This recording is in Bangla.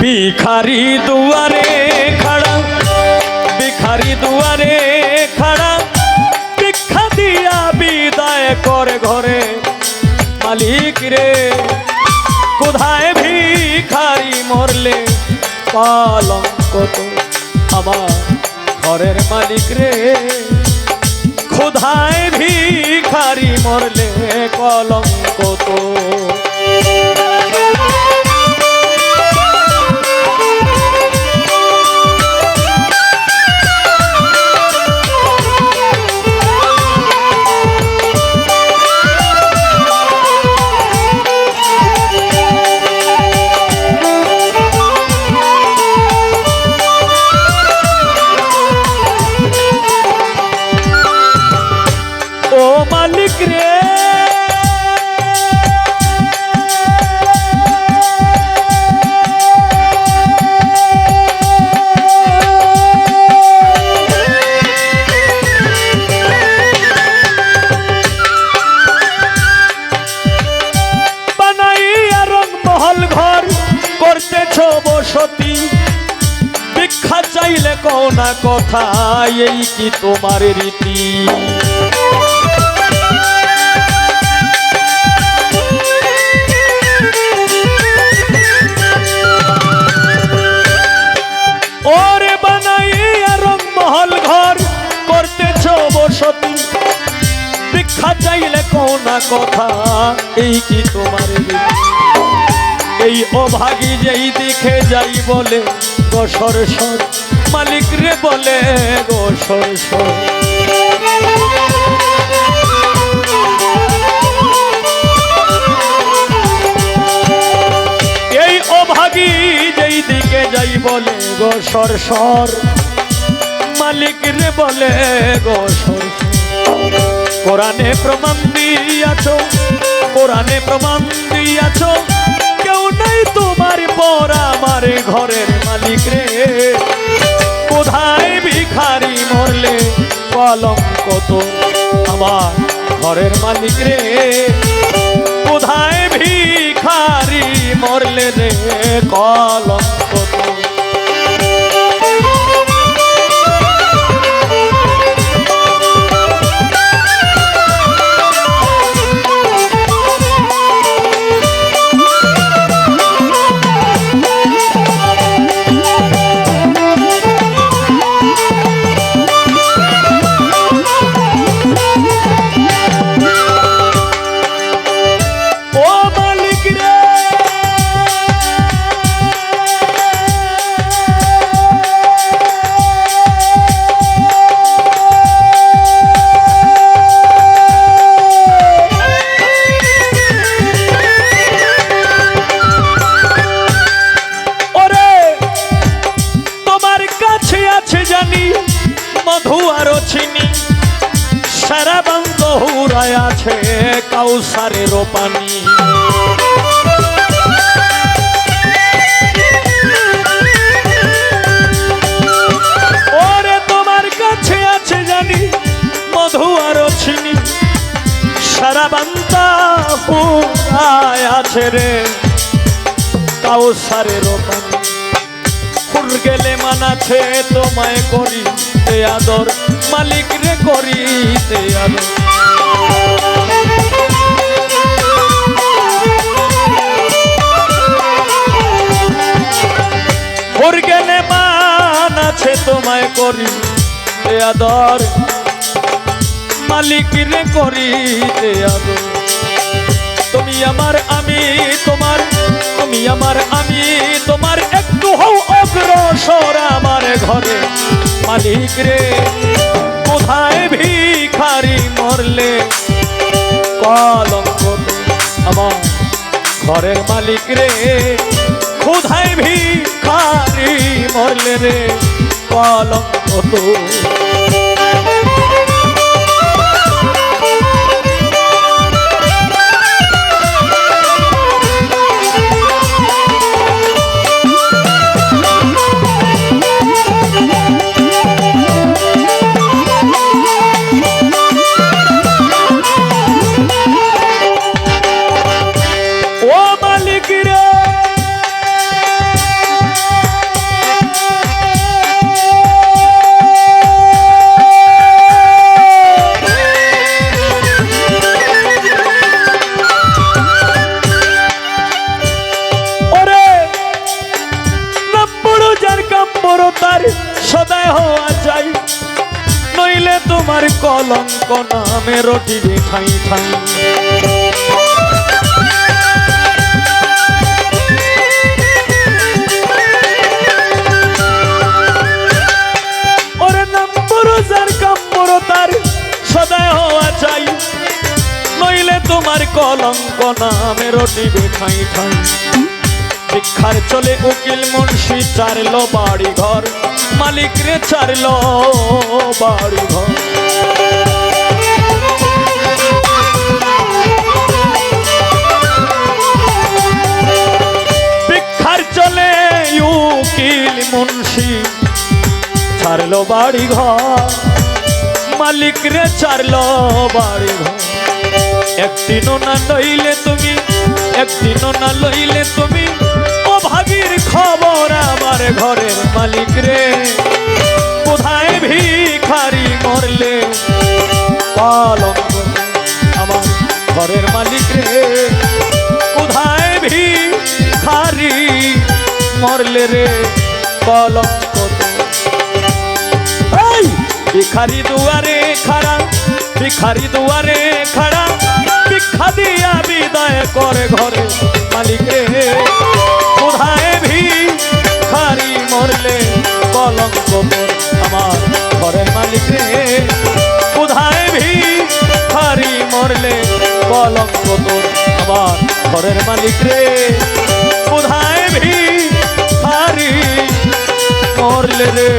ভিখারি দুয়ারে খাড়া, ভিখারি দুয়ারে খাড়া, ভিক্ষা দিয়া বিদায় করে ঘরে। মালিক রে, কোথায় ভিখারি মরলে? কলঙ্ক তো আমার ঘরের মালিক রে। খোধায় ভিখারি মরলে? কলঙ্ক তো কথা, এই কি তোমার রীতি? ওরে বানাইয়া রংমহল ঘর, করতেছ বসতি। ভিক্ষা চাইলে কোনা কথা, এই কি তোমার রীতি? এই অভাগী যেই দেখে যাই বলে গোসর সর। মালিক রে বলে সর এই যেই দিকে যাই বলে সর মালিক রে বলে সর কোরআনে প্রমাণ দিয়াছ, কোরআনে প্রমাণ দিয়াছ। কেউ নাই তোমার পর, আমার ঘরের মালিক রে। কলঙ্ক তো আমার ঘরের মালিক রে। কোথায় ভিখারি মরলে রে কলঙ্ক হুরায় আছে কাউসারের পানি। ওরে, তোমার কাছে আছে জানি মধু আরও চিনি। সারা বান্তা হুরায় আছে রে কাউসারের পানি। ফুর গেলে মানাছে তোমায় করি আদর, মালিক রে করি তে আদর। তোমায় করি আদর। মালিক রে করি তে আদর। তুমি আমার আমি, তোমার তুমি আমার আমি, তোমার একটু হও অগ্রসর আমার ঘরে। মালিক রে, কোথায় ভিখারি মরলে? কলঙ্ক আমার ঘরের মালিক রে। কোথায় ভিখারি মরলে রে? কলঙ্ক তো। কলঙ্ক নামে রটিবে ঠাই ঠাই। সদয় চাই। নইলে তোমার কলঙ্ক নামে রটিবে ঠাই ঠাই। শিক্ষার চলে উকিল মুন্সি চারলো বাড়ি ঘর মালিক রে বাড়ি ঘর ছাড়লো বাড়ি ঘর। মালিক রে ছাড়লো বাড়ি ঘর। একদিনও না লইলে তুমি একদিনও না লইলে তুমি। ও ভাগির খবর আমার ঘরের মালিক রে। কোথায় ভিখারি মরলে। পালঙ্ক আমার ঘরের মালিক রে। কোথায় ভিখারি মরলে রে। এই ভিখারি দুয়ারে খাড়া, ভিখারি দুয়ারে খাড়া, ভিক্ষা দিয়া বিদায় করে ঘরে মালিক রে। কোথায় ভিখারি মরলে কলঙ্ক আমার ঘরের মালিক রে। কোথায় ভিখারি মরলে কলঙ্ক তোর আমার ঘরের মালিক রে। কোথায় ভিখারি মরলে রে।